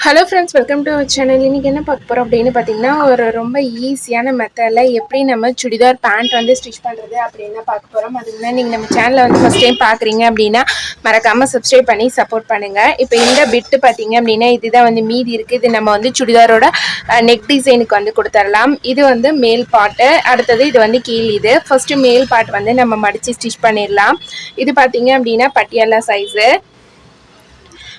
Hello friends welcome to channel இன்றைக்கி என்ன பார்க்க போகிறோம் அப்படின்னு பார்த்தீங்கன்னா ஒரு ரொம்ப ஈஸியான மெத்தடில் எப்படி நம்ம சுடிதார் பேண்ட் வந்து ஸ்டிச் பண்ணுறது அப்படின்னு பார்க்க போகிறோம் அதுக்கு முன்னாடி நீங்கள் நம்ம சேனலை வந்து ஃபஸ்ட் டைம் பார்க்குறீங்க அப்படின்னா மறக்காமல் சப்ஸ்கிரைப் பண்ணி சப்போர்ட் பண்ணுங்கள் இப்போ இந்த பிட்டு பார்த்தீங்க அப்படின்னா இதுதான் வந்து மீதி இருக்குது இது நம்ம வந்து சுடிதாரோட நெக் டிசைனுக்கு வந்து கொடுத்துடலாம் இது வந்து மேல் பாட்டு அடுத்தது இது வந்து கீழ் இது. ஃபஸ்ட்டு மேல் பாட்டு வந்து நம்ம மடித்து ஸ்டிச் பண்ணிடலாம் இது பார்த்தீங்க அப்படின்னா பட்டியாலா சைஸு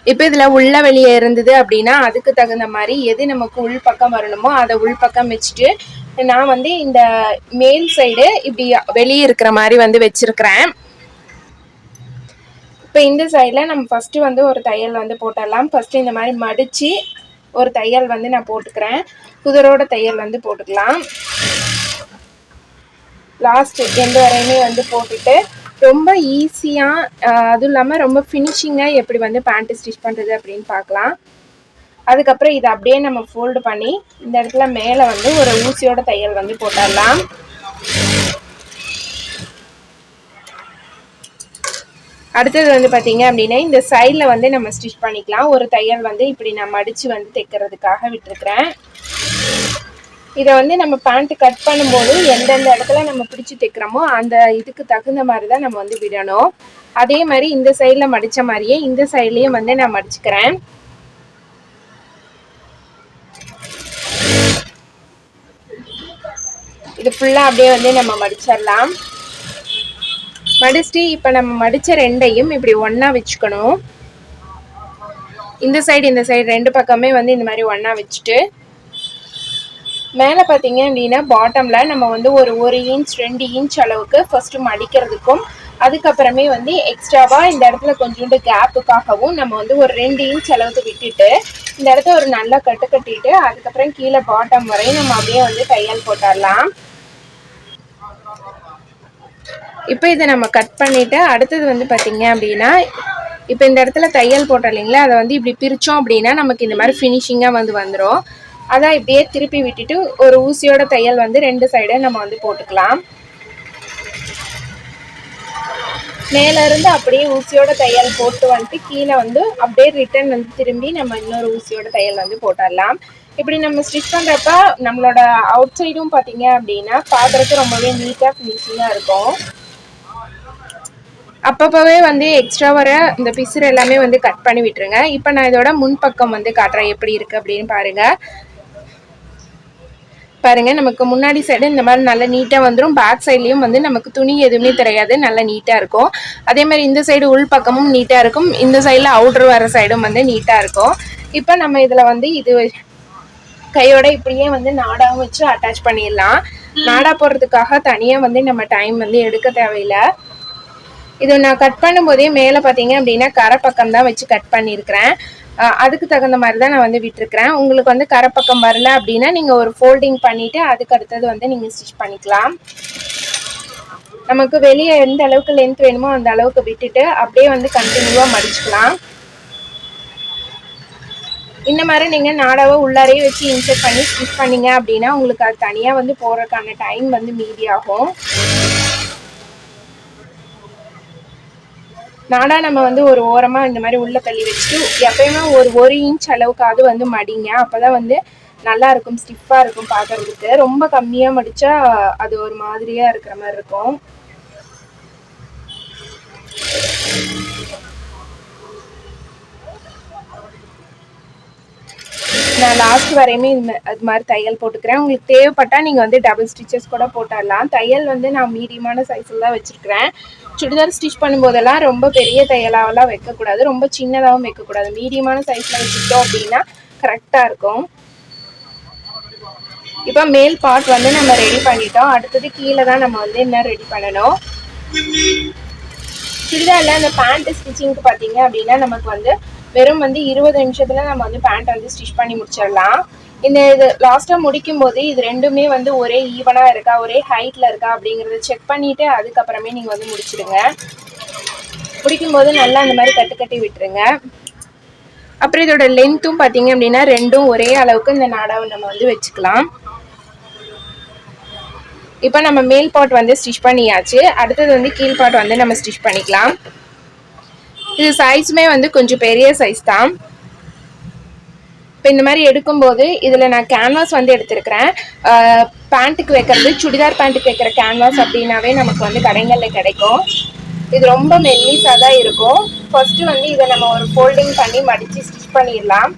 இப்போ இதில் உள்ள வெளியே இருந்தது அப்படின்னா அதுக்கு தகுந்த மாதிரி எது நமக்கு உள் பக்கம் வரணுமோ அதை உள் பக்கம் வச்சுட்டு நான் வந்து இந்த மேல் சைடு இப்படி வெளியே இருக்கிற மாதிரி வந்து வச்சுருக்கிறேன். இப்போ இந்த சைடில் நம்ம ஃபஸ்ட்டு வந்து ஒரு தையல் வந்து போட்டுடலாம். ஃபஸ்ட்டு இந்த மாதிரி மடித்து ஒரு தையல் வந்து நான் போட்டுக்கிறேன். குதிரோட தையல் வந்து போட்டுக்கலாம். லாஸ்ட் எந்த வரையுமே வந்து போட்டுட்டு ரொம்ப ஈஸியாக அதுவும் இல்லாமல் ரொம்ப ஃபினிஷிங்காக எப்படி வந்து பேண்ட்டு ஸ்டிச் பண்ணுறது அப்படின்னு பார்க்கலாம். அதுக்கப்புறம் இதை அப்படியே நம்ம ஃபோல்டு பண்ணி இந்த இடத்துல மேலே வந்து ஒரு ஊசியோட தையல் வந்து போட்டுடலாம். அடுத்தது வந்து பார்த்தீங்க அப்படின்னா இந்த சைடில் வந்து நம்ம ஸ்டிச் பண்ணிக்கலாம். ஒரு தையல் வந்து இப்படி நான் மடித்து வந்து தைக்கிறதுக்காக விட்டுருக்குறேன். இதை வந்து நம்ம பேண்ட்டு கட் பண்ணும்போது எந்தெந்த இடத்துல நம்ம பிடிச்சி தைக்கிறோமோ அந்த இதுக்கு தகுந்த மாதிரி தான் நம்ம வந்து விடணும். அதே மாதிரி இந்த சைடில் மடித்த மாதிரியே இந்த சைட்லேயும் வந்து நான் மடிச்சுக்கிறேன். இது ஃபுல்லாக அப்படியே வந்து நம்ம மடிச்சிடலாம். மடிச்சுட்டு இப்போ நம்ம மடித்த ரெண்டையும் இப்படி ஒன்றா வச்சுக்கணும். இந்த சைடு இந்த சைடு ரெண்டு பக்கமே வந்து இந்த மாதிரி ஒன்றா வச்சுட்டு மேலே பார்த்தீங்க அப்படின்னா பாட்டமில் நம்ம வந்து ஒரு ஒரு இன்ச் ரெண்டு இன்ச் அளவுக்கு ஃபஸ்ட்டு மடிக்கிறதுக்கும் அதுக்கப்புறமே வந்து எக்ஸ்ட்ராவாக இந்த இடத்துல கொஞ்சோண்டு கேப்புக்காகவும் நம்ம வந்து ஒரு ரெண்டு இன்ச் அளவுக்கு விட்டுட்டு இந்த இடத்த ஒரு நல்லா கட்டு கட்டிட்டு அதுக்கப்புறம் கீழே பாட்டம் வரையும் நம்ம அப்படியே வந்து தையல் போட்டுடலாம். இப்போ இதை நம்ம கட் பண்ணிவிட்டு அடுத்தது வந்து பார்த்திங்க அப்படின்னா இப்போ இந்த இடத்துல தையல் போட்டோம் இல்லைங்களா அதை வந்து இப்படி பிரித்தோம் அப்படின்னா நமக்கு இந்த மாதிரி ஃபினிஷிங்காக வந்து வந்துடும் அதான் இப்படியே திருப்பி விட்டுட்டு ஒரு ஊசியோட தையல் வந்து ரெண்டு சைடும் நம்ம வந்து போட்டுக்கலாம். மேலேருந்து அப்படியே ஊசியோட தையல் போட்டு வந்துட்டு கீழே வந்து அப்படியே ரிட்டன் வந்து திரும்பி நம்ம இன்னொரு ஊசியோட தையல் வந்து போட்டுடலாம். இப்படி நம்ம ஸ்டிச் பண்ணுறப்ப நம்மளோட அவுட் சைடும் பார்த்தீங்க அப்படின்னா பார்க்குறதுக்கு ரொம்பவே நீட்டாக ஃபினிஷிங்காக இருக்கும். அப்பப்போவே வந்து எக்ஸ்ட்ரா வர இந்த பிசுறு எல்லாமே வந்து கட் பண்ணி விட்டுருங்க. இப்போ நான் இதோட முன்பக்கம் வந்து காட்டுறேன் எப்படி இருக்குது அப்படின்னு பாருங்கள் பாருங்கள் நமக்கு முன்னாடி சைடு இந்த மாதிரி நல்லா நீட்டாக வந்துடும் பேக் சைட்லேயும் வந்து நமக்கு துணி எதுவுமே தெரியாது. நல்லா நீட்டாக இருக்கும். அதே மாதிரி இந்த சைடு உள் பக்கமும் நீட்டாக இருக்கும். இந்த சைடில் அவுட்ரு வர சைடும் வந்து நீட்டாக இருக்கும். இப்போ நம்ம இதில் வந்து இது கையோட இப்படியே வந்து நாடாவும் வச்சு அட்டாச் பண்ணிடலாம். நாடா போடுறதுக்காக தனியாக வந்து நம்ம டைம் வந்து எடுக்க தேவையில்லை. இது நான் கட் பண்ணும்போதே மேலே பார்த்தீங்க அப்படின்னா கரை பக்கம் தான் வச்சு கட் பண்ணியிருக்கிறேன். அதுக்கு தகுந்த மாதிரி தான் நான் வந்து விட்டுருக்கிறேன். உங்களுக்கு வந்து கரைப்பக்கம் வரல அப்படின்னா நீங்கள் ஒரு ஃபோல்டிங் பண்ணிவிட்டு அதுக்கு அடுத்தது வந்து நீங்கள் ஸ்டிச் பண்ணிக்கலாம். நமக்கு வெளியே எந்த அளவுக்கு லென்த் வேணுமோ அந்த அளவுக்கு விட்டுட்டு அப்படியே வந்து கண்டினியூவாக மடிச்சுக்கலாம். இந்த மாதிரி நீங்கள் நாடாவை உள்ளாரையே வச்சு இன்சர்ட் பண்ணி ஸ்டிச் பண்ணீங்க அப்படின்னா உங்களுக்கு அது தனியாக வந்து போகிறதுக்கான டைம் வந்து மீதி ஆகும். நாடா நம்ம வந்து ஒரு ஓரமாக இந்த மாதிரி உள்ளே தள்ளி வச்சுட்டு எப்பயுமே ஒரு ஒரு இன்ச் அளவுக்காவது வந்து மடிங்க. அப்போ தான் வந்து நல்லா இருக்கும் ஸ்டிஃபாக இருக்கும் பார்க்குறதுக்கு ரொம்ப கம்மியாக மடித்தா அது ஒரு மாதிரியாக இருக்கிற மாதிரி இருக்கும். நான் லாஸ்ட் வரையுமே இந்த அது மாதிரி தையல் போட்டுக்கிறேன். உங்களுக்கு தேவைப்பட்டால் நீங்கள் வந்து டபுள் ஸ்டிச்சஸ் கூட போட்டுடலாம். தையல் வந்து நான் மீடியமான சைஸில் தான் வச்சுருக்கிறேன். சுடிதார் ஸ்டிச் பண்ணும்போதெல்லாம் ரொம்ப பெரிய தையலாகலாம் வைக்கக்கூடாது. ரொம்ப சின்னதாகவும் வைக்கக்கூடாது. மீடியமான சைஸில் வச்சுக்கிட்டோம் அப்படின்னா கரெக்டாக இருக்கும். இப்போ மேல் பார்ட் வந்து நம்ம ரெடி பண்ணிட்டோம். அடுத்தது கீழே தான் நம்ம வந்து என்ன ரெடி பண்ணணும்? சுடிதாரில் அந்த பேண்ட் ஸ்டிச்சிங்க்கு பார்த்தீங்க அப்படின்னா நமக்கு வந்து வெறும் வந்து இருபது நிமிஷத்தில் நம்ம வந்து பேண்ட் வந்து ஸ்டிச் பண்ணி முடிச்சிடலாம். இந்த இது லாஸ்ட்டாக முடிக்கும் போது இது ரெண்டுமே வந்து ஒரே ஈவனாக இருக்கா ஒரே ஹைட்டில் இருக்கா அப்படிங்கிறத செக் பண்ணிவிட்டு அதுக்கப்புறமே நீங்கள் வந்து முடிச்சிடுங்க. முடிக்கும்போது நல்லா அந்த மாதிரி கட்டு கட்டி விட்டுருங்க. அப்புறம் இதோட லென்த்தும் பார்த்தீங்க அப்படின்னா ரெண்டும் ஒரே அளவுக்கு இந்த நாடாவை நம்ம வந்து வச்சுக்கலாம். இப்போ நம்ம மேல் பாட் வந்து ஸ்டிச் பண்ணியாச்சு. அடுத்தது வந்து கீழ் பாட் வந்து நம்ம ஸ்டிச் பண்ணிக்கலாம். இது சைஸுமே வந்து கொஞ்சம் பெரிய சைஸ் தான். இப்போ இந்த மாதிரி எடுக்கும்போது இதில் நான் கேன்வாஸ் வந்து எடுத்திருக்கிறேன். பேண்ட்டுக்கு வைக்கிறது சுடிதார் பேண்ட்டுக்கு வைக்கிற கேன்வாஸ் அப்படின்னாவே நமக்கு வந்து கடைகளில் கிடைக்கும். இது ரொம்ப மெல்லிஸாக தான் இருக்கும். ஃபஸ்ட்டு வந்து இதை நம்ம ஒரு ஃபோல்டிங் பண்ணி மடித்து ஸ்டிச் பண்ணிடலாம்.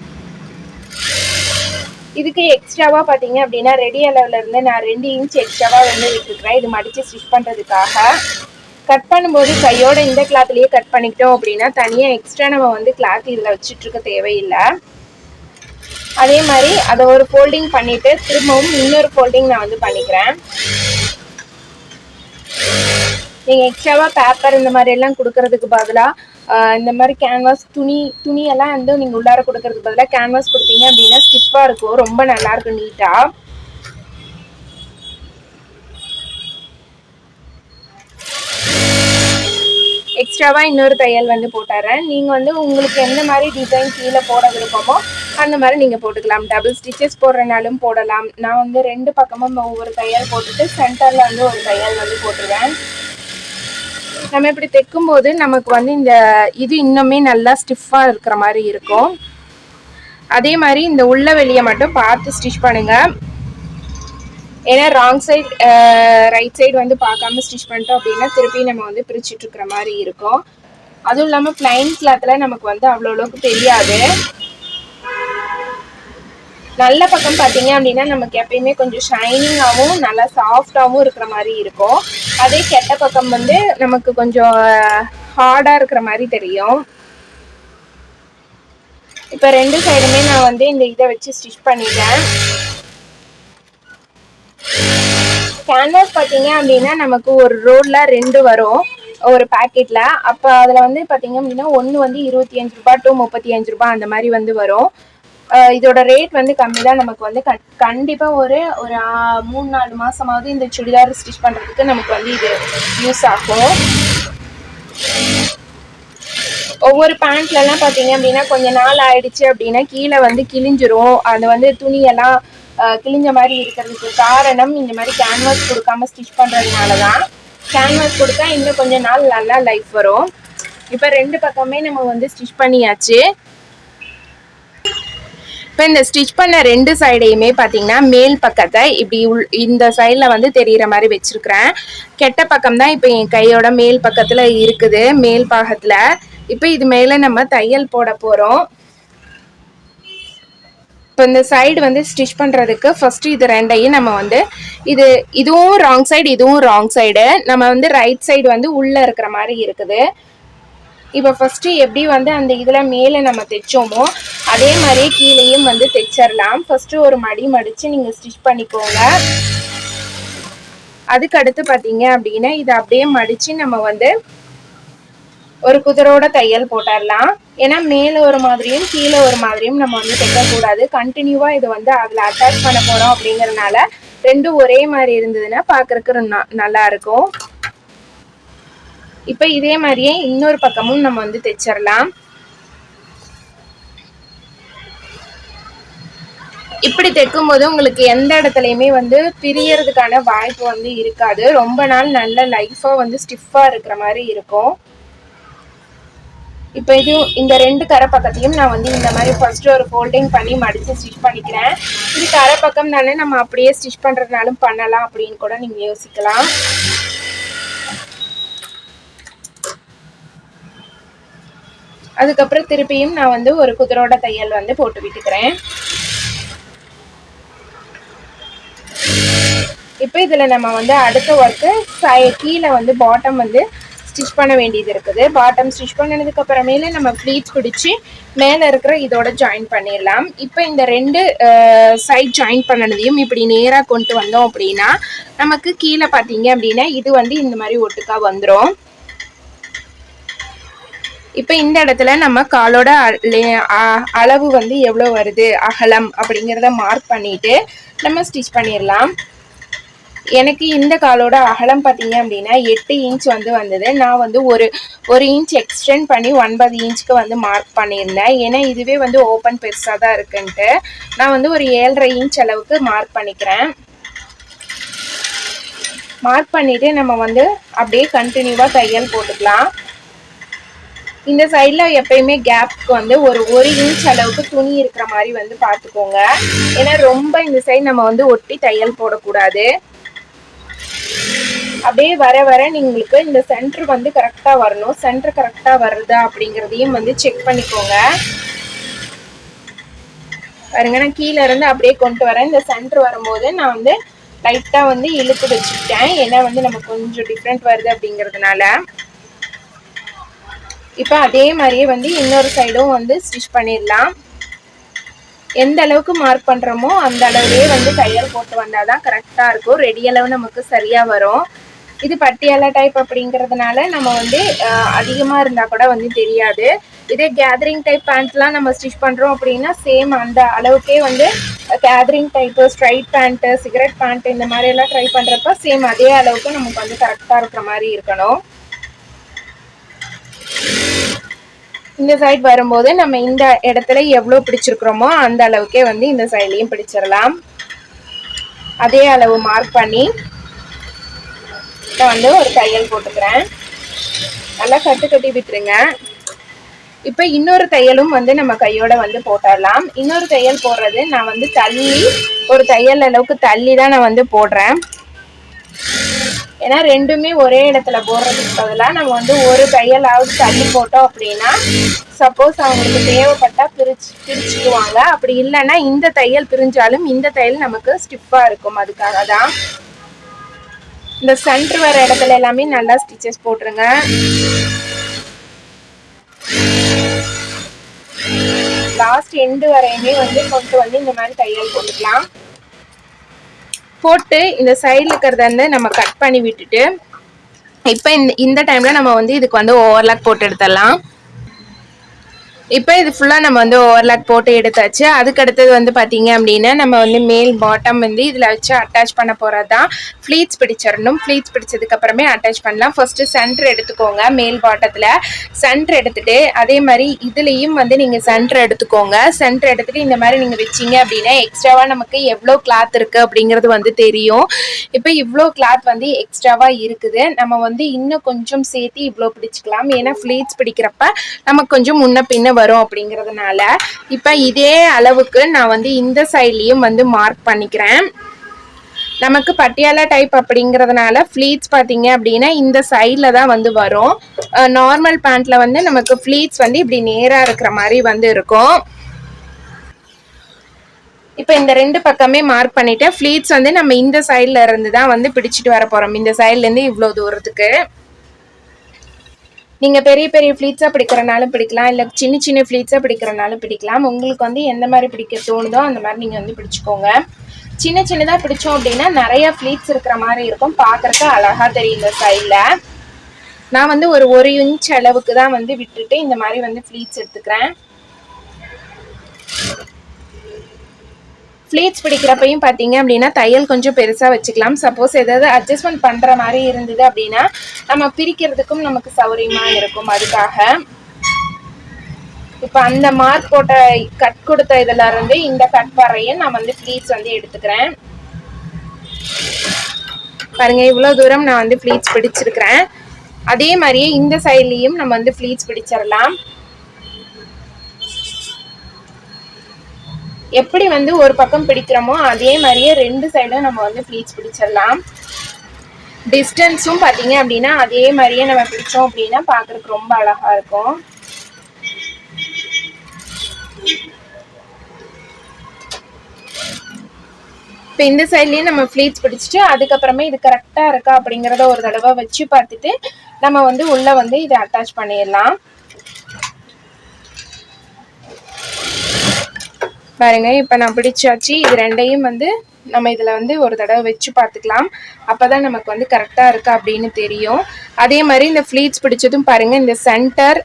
இதுக்கு எக்ஸ்ட்ராவாக பார்த்தீங்க அப்படின்னா ரெடி அளவுல இருந்து நான் ரெண்டு இன்ச் எக்ஸ்ட்ராவாக வந்து விட்டுருக்குறேன். இது மடித்து ஸ்டிச் பண்ணுறதுக்காக கட் பண்ணும்போது கையோட இந்த கிளாத்லயே கட் பண்ணிக்கிட்டோம் அப்படின்னா தனியா எக்ஸ்ட்ரா நம்ம வந்து கிளாத் இதுல வச்சுட்டு இருக்க தேவையில்லை. அதே மாதிரி அதை ஒரு ஃபோல்டிங் பண்ணிட்டு திரும்பவும் இன்னொரு ஃபோல்டிங் நான் வந்து பண்ணிக்கிறேன். நீங்கள் எக்ஸ்ட்ராவாக பேப்பர் இந்த மாதிரி எல்லாம் கொடுக்கறதுக்கு பதிலாக இந்த மாதிரி கேன்வாஸ் துணி துணியெல்லாம் வந்து நீங்கள் உள்ளார கொடுக்கறதுக்கு பதிலாக கேன்வாஸ் கொடுத்தீங்க அப்படின்னா ஸ்டிஃபாக இருக்கும். ரொம்ப நல்லா இருக்கும் நீட்டாக எக்ஸ்ட்ராவாக இன்னொரு தையல் வந்து போட்டுறேன். நீங்கள் வந்து உங்களுக்கு எந்த மாதிரி டிசைன் கீழே போட விருப்பமோ அந்த மாதிரி நீங்கள் போட்டுக்கலாம். டபுள் ஸ்டிச்சஸ் போடுறனாலும் போடலாம். நான் வந்து ரெண்டு பக்கமும் ஒவ்வொரு தையல் போட்டுட்டு சென்டரில் வந்து ஒரு தையல் வந்து போட்டுருவேன். நம்ம இப்படி தைக்கும் போது நமக்கு வந்து இந்த இது இன்னுமே நல்லா ஸ்டிஃபாக இருக்கிற மாதிரி இருக்கும். அதே மாதிரி இந்த உள்ள வெளியை மட்டும் பார்த்து ஸ்டிச் பண்ணுங்கள் ஏன்னா ராங் சைட் ரைட் சைடு வந்து பார்க்காம ஸ்டிச் பண்ணிட்டோம் அப்படின்னா திருப்பி நம்ம வந்து பிரிச்சுட்டு இருக்கிற மாதிரி இருக்கும். அதுவும் இல்லாமல் பிளைன் கிளாத்தில் நமக்கு வந்து அவ்வளோ அளவுக்கு தெரியாது. நல்ல பக்கம் பார்த்தீங்க அப்படின்னா நமக்கு எப்பயுமே கொஞ்சம் ஷைனிங்காகவும் நல்லா சாஃப்டாகவும் இருக்கிற மாதிரி இருக்கும். அதே கெட்ட பக்கம் வந்து நமக்கு கொஞ்சம் ஹார்டாக இருக்கிற மாதிரி தெரியும். இப்போ ரெண்டு சைடுமே நான் வந்து இந்த இதை வச்சு ஸ்டிச் பண்ணிட்டேன். கேன்வாஸ் பார்த்தீங்க அப்படின்னா நமக்கு ஒரு ரோலில் ரெண்டு வரும். ஒரு பேக்கெட்டில் அப்போ அதில் வந்து பார்த்தீங்க அப்படின்னா ஒன்று வந்து இருபத்தி அஞ்சு ரூபா டூ முப்பத்தி அஞ்சு ரூபா அந்த மாதிரி வந்து வரும். இதோட ரேட் வந்து கம்மி தான் நமக்கு வந்து கண் கண்டிப்பாக ஒரு ஒரு மூணு நாலு மாதமாவது இந்த சுடிதார் ஸ்டிச் பண்ணுறதுக்கு நமக்கு வந்து இது யூஸ் ஆகும். ஒவ்வொரு பேண்ட்லலாம் பார்த்தீங்க அப்படின்னா கொஞ்சம் நாள் ஆயிடுச்சு அப்படின்னா கீழே வந்து கிழிஞ்சிரும். அது வந்து துணியெல்லாம் கிழிஞ்ச மாதிரி இருக்கிறதுக்கு காரணம் இந்த மாதிரி கேன்வாஸ் கொடுக்காம ஸ்டிச் பண்ணுறதுனால தான் கேன்வாஸ் கொடுத்தா இன்னும் கொஞ்ச நாள் நல்லா லைஃப் வரும். இப்போ ரெண்டு பக்கமே நம்ம வந்து ஸ்டிச் பண்ணியாச்சு. இப்போ இந்த ஸ்டிச் பண்ண ரெண்டு சைடையுமே பார்த்தீங்கன்னா மேல் பக்கத்தை இப்படி உள் இந்த சைடில் வந்து தெரிகிற மாதிரி வச்சுருக்கிறேன். கெட்ட பக்கம் தான் இப்போ என் கையோட மேல் பக்கத்தில் இருக்குது மேல் பாகத்தில். இப்போ இது மேலே நம்ம தையல் போட போகிறோம் இப்போ இந்த சைடு வந்து ஸ்டிச் பண்ணுறதுக்கு ஃபஸ்ட்டு இது ரெண்டையும் நம்ம வந்து இது இதுவும் ராங் சைடு இதுவும் ராங் சைடு நம்ம வந்து ரைட் சைடு வந்து உள்ளே இருக்கிற மாதிரி இருக்குது. இப்போ ஃபஸ்ட்டு எப்படி வந்து அந்த இதில் மேலே நம்ம தைச்சோமோ அதே மாதிரியே கீழேயும் வந்து தைச்சிடலாம். ஃபஸ்ட்டு ஒரு மடி மடித்து நீங்கள் ஸ்டிச் பண்ணிக்கோங்க. அதுக்கடுத்து பார்த்தீங்க அப்படின்னா இதை அப்படியே மடித்து நம்ம வந்து ஒரு குதிரோட தையல் போட்டுடலாம் ஏன்னா மேலே ஒரு மாதிரியும் கீழே ஒரு மாதிரியும் நம்ம வந்து தைக்கக்கூடாது கண்டினியூவாக இது வந்து அதில் அட்டாச் பண்ண போகிறோம் அப்படிங்கிறதுனால ரெண்டும் ஒரே மாதிரி இருந்ததுன்னா பார்க்குறக்கு நல்லா இருக்கும். இப்போ இதே மாதிரியே இன்னொரு பக்கமும் நம்ம வந்து தைச்சிடலாம் இப்படி தைக்கும் போது உங்களுக்கு எந்த இடத்துலையுமே வந்து பிரியறதுக்கான வாய்ப்பு வந்து இருக்காது. ரொம்ப நாள் நல்ல லைஃபாக வந்து ஸ்டிஃபாக இருக்கிற மாதிரி இருக்கும். இப்போ இதுவும் இந்த ரெண்டு கரை பக்கத்தையும் நான் வந்து இந்த மாதிரி ஃபர்ஸ்ட் ஒரு ஃபோல்டிங் பண்ணி மடித்து ஸ்டிச் பண்ணிக்கிறேன். இது கரை பக்கம் தானே நம்ம அப்படியே ஸ்டிச் பண்ணுறதுனாலும் பண்ணலாம் அப்படின்னு கூட நீங்கள் யோசிக்கலாம். அதுக்கப்புறம் திருப்பியும் நான் வந்து ஒரு குதிரோட தையல் வந்து போட்டு விட்டுக்கிறேன். இப்போ இதில் நம்ம வந்து அடுத்த ஒர்க்கு கீழே வந்து பாட்டம் வந்து ஸ்டிச் பண்ண வேண்டியது இருக்குது. பாட்டம் ஸ்டிச் பண்ணதுக்கு அப்புறமேல நம்ம ப்ளீட்ஸ் பிடிச்சி மேலே இருக்கிற இதோட ஜாயின் பண்ணிடலாம். இப்போ இந்த ரெண்டு சைட் ஜாயின் பண்ணனதையும் இப்படி நேராக கொண்டு வந்தோம் அப்படின்னா நமக்கு கீழே பார்த்தீங்க அப்படின்னா இது வந்து இந்த மாதிரி ஒட்டுக்கா வந்துடும் இப்போ இந்த இடத்துல நம்ம காலோட அளவு வந்து எவ்வளோ வருது? அகலம் அப்படிங்கிறத மார்க் பண்ணிட்டு நம்ம ஸ்டிச் பண்ணிடலாம். எனக்கு இந்த காலோட அகலம் பார்த்தீங்க அப்படின்னா எட்டு இன்ச் வந்து வந்தது. நான் வந்து ஒரு ஒரு இன்ச் எக்ஸ்டெண்ட் பண்ணி ஒன்பது இன்ச்சுக்கு வந்து மார்க் பண்ணியிருந்தேன். ஏன்னா இதுவே வந்து ஓப்பன் பெருசாக தான் இருக்குன்ட்டு. நான் வந்து ஒரு ஏழரை இன்ச் அளவுக்கு மார்க் பண்ணிக்கிறேன். மார்க் பண்ணிவிட்டு நம்ம வந்து அப்படியே கண்டினியூவாக தையல் போட்டுக்கலாம். இந்த சைடில் எப்பயுமே கேப்க்கு வந்து ஒரு ஒரு இன்ச் அளவுக்கு துணி இருக்கிற மாதிரி வந்து பார்த்துக்கோங்க. ஏன்னா ரொம்ப இந்த சைடு நம்ம வந்து ஒட்டி தையல் போடக்கூடாது. அப்படியே வர வர உங்களுக்கு இந்த சென்டர் வந்து கரெக்டாக வரணும். சென்டர் கரெக்டாக வருதா அப்படிங்கிறதையும் வந்து செக் பண்ணிக்கோங்க. பாருங்க நான் கீழே இருந்து அப்படியே கொண்டு வரேன். இந்த சென்டர் வரும்போது நான் வந்து லைட்டாக வந்து இழுத்து வச்சுக்கிட்டேன். ஏன்னா வந்து நமக்கு கொஞ்சம் டிஃப்ரெண்ட் வருது அப்படிங்கிறதுனால. இப்போ அதே மாதிரியே வந்து இன்னொரு சைடும் வந்து ஸ்டிச் பண்ணிடலாம். எந்த அளவுக்கு மார்க் பண்ணுறோமோ அந்த அளவுலேயே வந்து தையல் போட்டு வந்தால் தான் கரெக்டாக இருக்கும். ரெடி அளவு நமக்கு சரியாக வரும். இது பட்டியாலா டைப் அப்படிங்கிறதுனால நம்ம வந்து அதிகமாக இருந்தால் கூட வந்து தெரியாது. இதே கேதரிங் டைப் பேண்ட்லாம் நம்ம ஸ்டிச் பண்ணுறோம் அப்படின்னா சேம் அந்த அளவுக்கே வந்து gathering type straight pant cigarette pant இந்த மாதிரியெல்லாம் ட்ரை பண்ணுறப்ப சேம் அதே அளவுக்கு நமக்கு வந்து கரெக்டாக இருக்கிற மாதிரி இருக்கணும். இந்த சைட் வரும்போது நம்ம இந்த இடத்துல எவ்வளோ பிடிச்சிருக்கிறோமோ அந்த அளவுக்கே வந்து இந்த சைட்லையும் பிடிச்சிடலாம் அதே அளவு மார்க் பண்ணி வந்து ஒரு தையல் போட்டுக்கிறேன். நல்லா கட்டு கட்டி விட்டுருங்க. இப்போ இன்னொரு தையலும் வந்து நம்ம கையோட வந்து போட்டுடலாம். இன்னொரு தையல் போடுறது நான் வந்து தள்ளி ஒரு தையல் அளவுக்கு தள்ளி தான் நான் வந்து போடுறேன். ஏன்னா ரெண்டுமே ஒரே இடத்துல போடுறதுக்கு பதிலாக நம்ம வந்து ஒரு தையலாவது தள்ளி போட்டோம் அப்படின்னா சப்போஸ் அவங்களுக்கு தேவைப்பட்டா பிரிச்சு பிரிச்சுக்குவாங்க. அப்படி இல்லைன்னா இந்த தையல் பிரிஞ்சாலும் இந்த தையல் நமக்கு ஸ்டிஃபாக இருக்கும். அதுக்காக தான். இந்த சென்டர் வர இடத்துல எல்லாமே நல்லா ஸ்டிச்சஸ் போட்டுருங்க. லாஸ்ட் எண்டு வரையுமே வந்து கொண்டு வந்து இந்த மாதிரி தையல் போட்டுக்கலாம். போட்டு இந்த சைடில் இருக்கிறத வந்து நம்ம கட் பண்ணி விட்டுட்டு இப்போ இந்த இந்த டைமில் நம்ம வந்து இதுக்கு வந்து ஓவர்லாக் போட்டு எடுத்துடலாம். இப்போ இது ஃபுல்லாக நம்ம வந்து ஓவர்லாக் போட்டு எடுத்தாச்சு. அதுக்கு அடுத்தது வந்து பார்த்தீங்க அப்படின்னா நம்ம வந்து மேல் பாட்டம் வந்து இதில் வச்சு அட்டாச் பண்ண போகிறது தான் ஃப்ளீட்ஸ் பிடிச்சிடணும் ஃப்ளீட்ஸ் பிடிச்சதுக்கப்புறமே அட்டாச் பண்ணலாம். ஃபஸ்ட்டு சென்டர் எடுத்துக்கோங்க. மேல் பாட்டத்தில் சென்டர் எடுத்துகிட்டு அதே மாதிரி இதுலேயும் வந்து நீங்கள் சென்டர் எடுத்துக்கோங்க. சென்டர் எடுத்துகிட்டு இந்த மாதிரி நீங்கள் வச்சிங்க அப்படின்னா எக்ஸ்ட்ராவாக நமக்கு எவ்வளோ கிளாத் இருக்குது அப்படிங்கிறது வந்து தெரியும். இப்போ இவ்வளோ கிளாத் வந்து எக்ஸ்ட்ராவாக இருக்குது. நம்ம வந்து இன்னும் கொஞ்சம் சேர்த்து இவ்வளோ பிடிச்சிக்கலாம். ஏன்னா ஃப்ளீட்ஸ் பிடிக்கிறப்ப நமக்கு கொஞ்சம் முன்ன பின்ன வரும் அப்படிங்கிறதுனால இப்போ இதே அளவுக்கு நான் வந்து இந்த சைட்லேயும் வந்து மார்க் பண்ணிக்கிறேன். நமக்கு பட்டியாலா டைப் அப்படிங்கிறதுனால ஃப்ளீட்ஸ் பார்த்தீங்க அப்படின்னா இந்த சைடில் தான் வந்து வரும். நார்மல் பேண்ட்டில் வந்து நமக்கு ஃப்ளீட்ஸ் வந்து இப்படி நேராக இருக்கிற மாதிரி வந்து இருக்கும். இப்போ இந்த ரெண்டு பக்கமே மார்க் பண்ணிவிட்டேன் ஃப்ளீட்ஸ் வந்து நம்ம இந்த சைடில் இருந்து தான் வந்து பிடிச்சிட்டு வர போகிறோம் இந்த சைட்லேருந்து இவ்வளோ தூரத்துக்கு. நீங்கள் பெரிய பெரிய ஃப்ளீட்ஸாக பிடிக்கிறனாலும் பிடிக்கலாம். இல்லை சின்ன சின்ன ஃப்ளீட்ஸாக பிடிக்கிறனாலும் பிடிக்கலாம். உங்களுக்கு வந்து எந்த மாதிரி பிடிக்க தோணுதோ அந்த மாதிரி நீங்கள் வந்து பிடிச்சிக்கோங்க. சின்ன சின்னதாக பிடிச்சோம் அப்படின்னா நிறையா ஃப்ளீட்ஸ் இருக்கிற மாதிரி இருக்கும். பார்க்குறக்கு அழகாக தெரியும் இந்த சைடில் நான் வந்து ஒரு ஒரு இன்ச் அளவுக்கு தான் வந்து விட்டுட்டு இந்த மாதிரி வந்து ஃப்ளீட்ஸ் எடுத்துக்கிறேன். ஃப்ளீட்ஸ் பிடிக்கிறப்பையும் பார்த்தீங்க அப்படின்னா தையல் கொஞ்சம் பெருசாக வச்சுக்கலாம். சப்போஸ் ஏதாவது அட்ஜஸ்ட்மெண்ட் பண்ணுற மாதிரி இருந்தது அப்படின்னா நம்ம பிரிக்கிறதுக்கும் நமக்கு சௌரியமாக இருக்கும். அதுக்காக இப்போ அந்த மார்க் போட்ட கட் கொடுத்த இதில் இருந்து இந்த கட் வரையும் நான் வந்து ஃப்ளீட்ஸ் வந்து எடுத்துக்கிறேன். பாருங்க இவ்வளோ தூரம் நான் வந்து ஃப்ளீட்ஸ் பிடிச்சிருக்கிறேன். அதே மாதிரியே இந்த சைட்லேயும் நம்ம வந்து ஃப்ளீட்ஸ் பிடிச்சிடலாம் எப்படி வந்து ஒரு பக்கம் பிடிக்கிறோமோ அதே மாதிரியே ரெண்டு சைடும் நம்ம வந்து ப்ளீச் பிடிச்சிடலாம். டிஸ்டன்ஸும் பார்த்தீங்க அப்படின்னா அதே மாதிரியே நம்ம பிடிச்சோம் அப்படின்னா பார்க்குறதுக்கு ரொம்ப அழகாக இருக்கும். இப்போ இந்த சைட்லேயும் நம்ம ஃப்ளீட்ஸ் பிடிச்சிட்டு அதுக்கப்புறமே இது கரெக்டாக இருக்கா அப்படிங்கிறத ஒரு தடவை வச்சு பார்த்துட்டு நம்ம வந்து உள்ளே வந்து இதை அட்டாச் பண்ணிடலாம். பாருங்க இப்போ நான் பிடிச்சாச்சு. இது ரெண்டையும் வந்து நம்ம இதில் வந்து ஒரு தடவை வச்சு பார்த்துக்கலாம். அப்போ தான் நமக்கு வந்து கரெக்டாக இருக்கா அப்படின்னு தெரியும். அதே மாதிரி இந்த ஃப்ளீட்ஸ் பிடிச்சதும் பாருங்கள் இந்த சென்டர்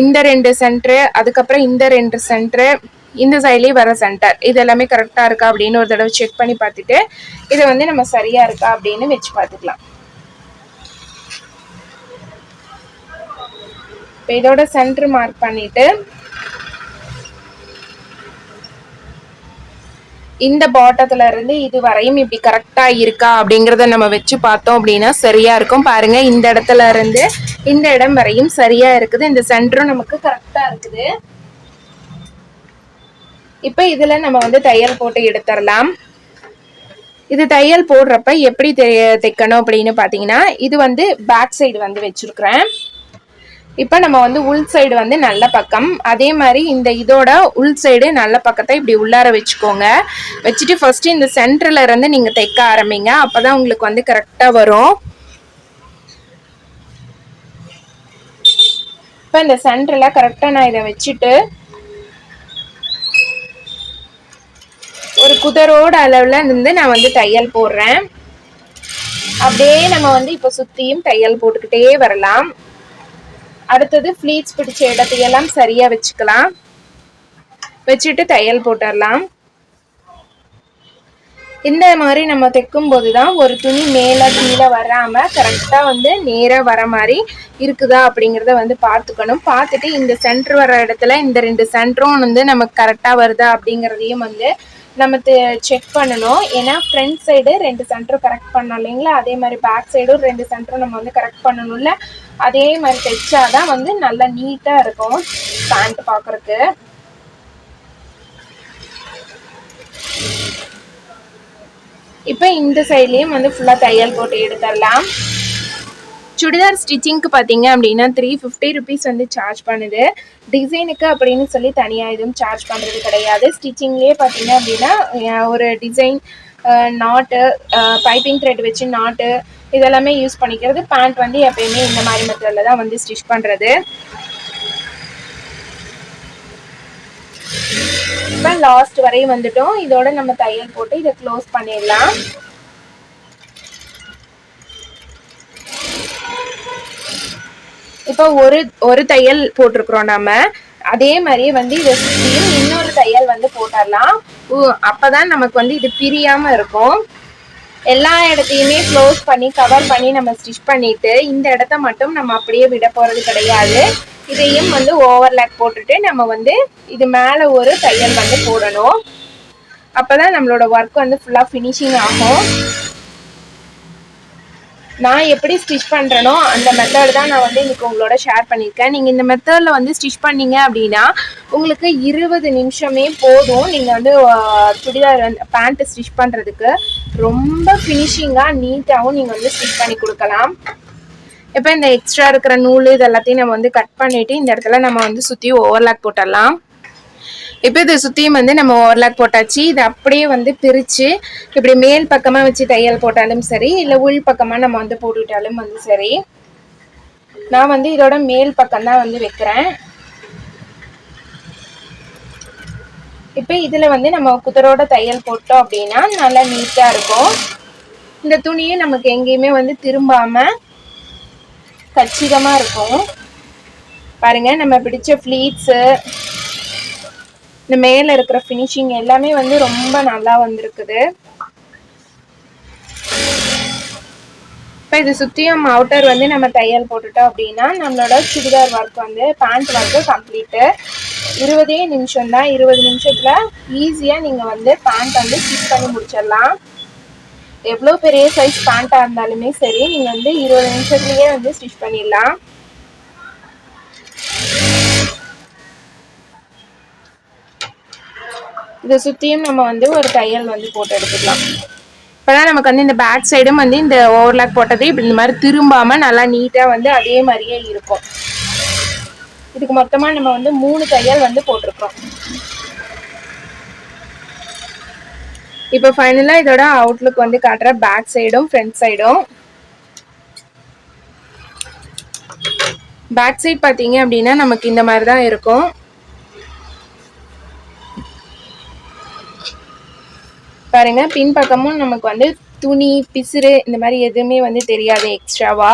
இந்த ரெண்டு சென்ட்ரு அதுக்கப்புறம் இந்த ரெண்டு சென்ட்ரு இந்த சைட்லேயும் வர சென்டர் இது எல்லாமே கரெக்டாக இருக்கா அப்படின்னு ஒரு தடவை செக் பண்ணி பார்த்துட்டு இதை வந்து நம்ம சரியாக இருக்கா அப்படின்னு வச்சு பார்த்துக்கலாம். இப்போ இதோட சென்டர் மார்க் பண்ணிவிட்டு இந்த பாட்டத்துல இருந்து இது வரையும் இப்படி கரெக்டா இருக்கா அப்படிங்கறத நம்ம வச்சு பார்த்தோம் அப்படின்னா சரியா இருக்கும். பாருங்க இந்த இடத்துல இருந்து இந்த இடம் வரையும் சரியா இருக்குது. இந்த சென்டரும் நமக்கு கரெக்டா இருக்குது. இப்ப இதுல நம்ம வந்து தையல் போட்டு எடுத்துடலாம். இது தையல் போடுறப்ப எப்படி தை- தைக்கணும் அப்படின்னு பாத்தீங்கன்னா இது வந்து பேக் சைடு வந்து வச்சிருக்கிறேன். இப்போ நம்ம வந்து உள் சைடு வந்து நல்ல பக்கம். அதே மாதிரி இந்த இதோட உள் சைடு நல்ல பக்கத்தை இப்படி உள்ளார வச்சுக்கோங்க. வச்சுட்டு ஃபஸ்ட்டு இந்த சென்டர்ல இருந்து நீங்கள் தைக்க ஆரம்பிங்க. அப்போ தான் உங்களுக்கு வந்து கரெக்டாக வரும். இப்போ இந்த சென்டரில் கரெக்டாக நான் இதை வச்சுட்டு ஒரு குதரோட அளவில் இருந்து நான் வந்து தையல் போடுறேன். அப்படியே நம்ம வந்து இப்போ சுற்றியும் தையல் போட்டுக்கிட்டே வரலாம். அடுத்தது ஃப்ளீட்ஸ் பிடிச்ச இடத்தையெல்லாம் சரியாக வச்சுக்கலாம். வச்சுட்டு தையல் போட்டுடலாம். இந்த மாதிரி நம்ம தைக்கும் போது தான் ஒரு துணி மேலே கீழே வராமல் கரெக்டாக வந்து நேராக வர மாதிரி இருக்குதா அப்படிங்கிறத வந்து பார்த்துக்கணும். பார்த்துட்டு இந்த சென்டர் வர இடத்துல இந்த ரெண்டு சென்டரும் வந்து நமக்கு கரெக்டாக வருதா அப்படிங்கிறதையும் வந்து நம்ம செக் பண்ணணும். ஏன்னா ஃப்ரண்ட் சைடு ரெண்டு சென்டரும் கரெக்ட் பண்ணோம் இல்லைங்களா? அதே மாதிரி பேக் சைடும் ரெண்டு சென்டரும் நம்ம வந்து கரெக்ட் பண்ணணும்ல. அதே மாதிரி தைச்சாதான் வந்து நல்லா நீட்டா இருக்கும் பேண்ட் பார்க்கறதுக்கு இப்போ இந்த சைட்லேயும் வந்து ஃபுல்லாக தையல் போட்டு எடுத்துடலாம். சுடிதார் ஸ்டிச்சிங்க்கு பார்த்தீங்க அப்படின்னா த்ரீ ஃபிஃப்டி ருபீஸ் வந்து சார்ஜ் பண்ணுது. டிசைனுக்கு அப்படின்னு சொல்லி தனியாக எதுவும் சார்ஜ் பண்ணுறது கிடையாது. ஸ்டிச்சிங்லேயே பார்த்தீங்க அப்படின்னா ஒரு டிசைன் நாட்டு பைப்பிங் த்ரெட் வச்சு நாட்டு இதெல்லாமே யூஸ் பண்ணிக்கிறது. பேண்ட் வந்து எப்பயுமே இந்த மாதிரி மெத்தடில் தான் வந்து ஸ்டிச் பண்ணுறது இப்போ லாஸ்ட் வரையும் வந்துட்டோம். இதோட நம்ம தையல் போட்டு இதை க்ளோஸ் பண்ணிடலாம். இப்போ ஒரு ஒரு தையல் போட்டிருக்கிறோம் நம்ம. அதே மாதிரியே வந்து இதை சுற்றியும் இன்னொரு தையல் வந்து போட்டுடலாம் உ- அப்பதான் நமக்கு வந்து இது பிரியாம இருக்கும். எல்லா இடத்தையுமே க்ளோஸ் பண்ணி கவர் பண்ணி நம்ம ஸ்டிச் பண்ணிட்டு இந்த இடத்த மட்டும் நம்ம அப்படியே விட போறது கிடையாது. இதையும் வந்து ஓவர்லாக் போட்டுட்டு நம்ம வந்து இது மேல ஒரு தையல் வந்து போடணும். அப்பதான் நம்மளோட ஒர்க் வந்து ஃபுல்லா ஃபினிஷிங் ஆகும். நான் எப்படி ஸ்டிச் பண்ணுறனோ அந்த மெத்தட் தான் நான் வந்து இன்னைக்கு உங்களோட ஷேர் பண்ணியிருக்கேன். நீங்கள் இந்த மெத்தடில் வந்து ஸ்டிச் பண்ணீங்க அப்படின்னா உங்களுக்கு இருபது நிமிஷமே போதும். நீங்கள் வந்து சுடிதார் வந்து ஸ்டிச் பண்ணுறதுக்கு ரொம்ப ஃபினிஷிங்காக நீட்டாகவும் நீங்கள் வந்து ஸ்டிச் பண்ணி கொடுக்கலாம். இப்போ இந்த எக்ஸ்ட்ரா இருக்கிற நூல் இது எல்லாத்தையும் நம்ம வந்து கட் பண்ணிவிட்டு இந்த இடத்துல நம்ம வந்து சுற்றி ஓவர்லாக் போட்டுடலாம். இப்போ இதை சுற்றியும் வந்து நம்ம ஓவர்லாக் போட்டாச்சு. இதை அப்படியே வந்து பிரித்து இப்படி மேல் பக்கமாக வச்சு தையல் போட்டாலும் சரி இல்லை உள் பக்கமாக நம்ம வந்து போட்டுவிட்டாலும் வந்து சரி நான் வந்து இதோட மேல் பக்கம் தான் வந்து வைக்கிறேன். இப்போ இதில் வந்து நம்ம குதிரோட தையல் போட்டோம் அப்படின்னா நல்லா நீட்டாக இருக்கும். இந்த துணியும் நமக்கு எங்கேயுமே வந்து திரும்பாமல் கச்சிதமாக இருக்கும். பாருங்கள் நம்ம பிடிச்ச ஃப்ளீட்ஸு இந்த மேல இருக்கிற ஃபினிஷிங் எல்லாமே வந்து ரொம்ப நல்லா வந்திருக்குது. இப்போ இது சுற்றியும் அவுட்டர் வந்து நம்ம தையல் போட்டுட்டோம் அப்படின்னா நம்மளோட சுடிதார் ஒர்க் வந்து பேண்ட் ஒர்க்கு கம்ப்ளீட்டு இருபதே நிமிஷம் தான் இருபது நிமிஷத்தில் ஈஸியாக நீங்கள் வந்து பேண்ட் வந்து ஸ்டிச் பண்ணி முடிச்சிடலாம். எவ்வளோ பெரிய சைஸ் பேண்ட்டாக இருந்தாலுமே சரி நீங்கள் வந்து இருபது நிமிஷத்துலேயே வந்து ஸ்டிச் பண்ணிடலாம். இதை சுற்றியும் நம்ம வந்து ஒரு தையல் வந்து போட்டு எடுத்துக்கலாம். இப்போதான் நமக்கு வந்து இந்த பேக் சைடும் வந்து இந்த ஓவர்லாக் போட்டது இப்படி இந்த மாதிரி திரும்பாமல் நல்லா நீட்டாக வந்து அதே மாதிரியே இருக்கும். இதுக்கு மொத்தமாக நம்ம வந்து மூணு தையல் வந்து போட்டிருக்கிறோம். இப்போ ஃபைனலாக இதோட அவுட்லுக் வந்து காட்டுற பேக் சைடும் ஃப்ரண்ட் சைடும் பேக் சைட் பார்த்தீங்க அப்படின்னா நமக்கு இந்த மாதிரி தான் இருக்கும். பாருங்க பின்பக்கமும் நமக்கு வந்து துணி பிசுறு இந்த மாதிரி எதுவுமே வந்து தெரியாது எக்ஸ்ட்ராவா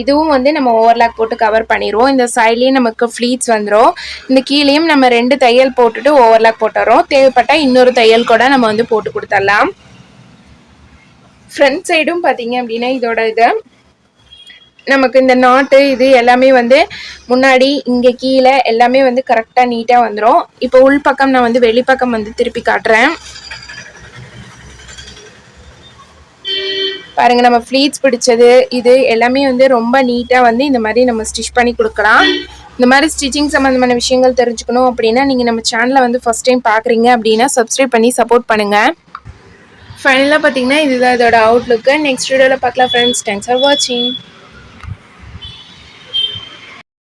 இதுவும் வந்து நம்ம ஓவர்லாக் போட்டு கவர் பண்ணிடுவோம் இந்த சைட்லேயும் நமக்கு ஃப்ளீட்ஸ் வந்துடும் இந்த கீழேயும் நம்ம ரெண்டு தையல் போட்டுட்டு ஓவர்லாக் போட்டுறோம். தேவைப்பட்டால் இன்னொரு தையல் கூட நம்ம வந்து போட்டு கொடுத்துடலாம். ஃப்ரண்ட் சைடும் பார்த்தீங்க அப்படின்னா இதோட இது. நமக்கு இந்த நாட்டு இது எல்லாமே வந்து முன்னாடி இங்கே கீழே எல்லாமே வந்து கரெக்டாக நீட்டாக வந்துடும் இப்போ உள்பக்கம் நான் வந்து வெளிப்பக்கம் வந்து திருப்பி காட்டுறேன். பாருங்க நம்ம ஃப்ளீட்ஸ் பிடிச்சது இது எல்லாமே வந்து ரொம்ப நீட்டாக வந்து இந்த மாதிரி நம்ம ஸ்டிச் பண்ணி கொடுக்கலாம். இந்த மாதிரி ஸ்டிச்சிங் சம்மந்தமான விஷயங்கள் தெரிஞ்சுக்கணும் அப்படின்னா நீங்கள் நம்ம சேனலை வந்து ஃபஸ்ட் டைம் பார்க்குறீங்க அப்படின்னா சப்ஸ்கிரைப் பண்ணி சப்போர்ட் பண்ணுங்கள் ஃபைனலாக பார்த்தீங்கன்னா இதுதான் இதோட அவுட்லுக்கு நெக்ஸ்ட் வீடியோவில் பார்க்கலாம் ஃப்ரெண்ட்ஸ் தேங்க்ஸ் ஃபார் வாட்சிங்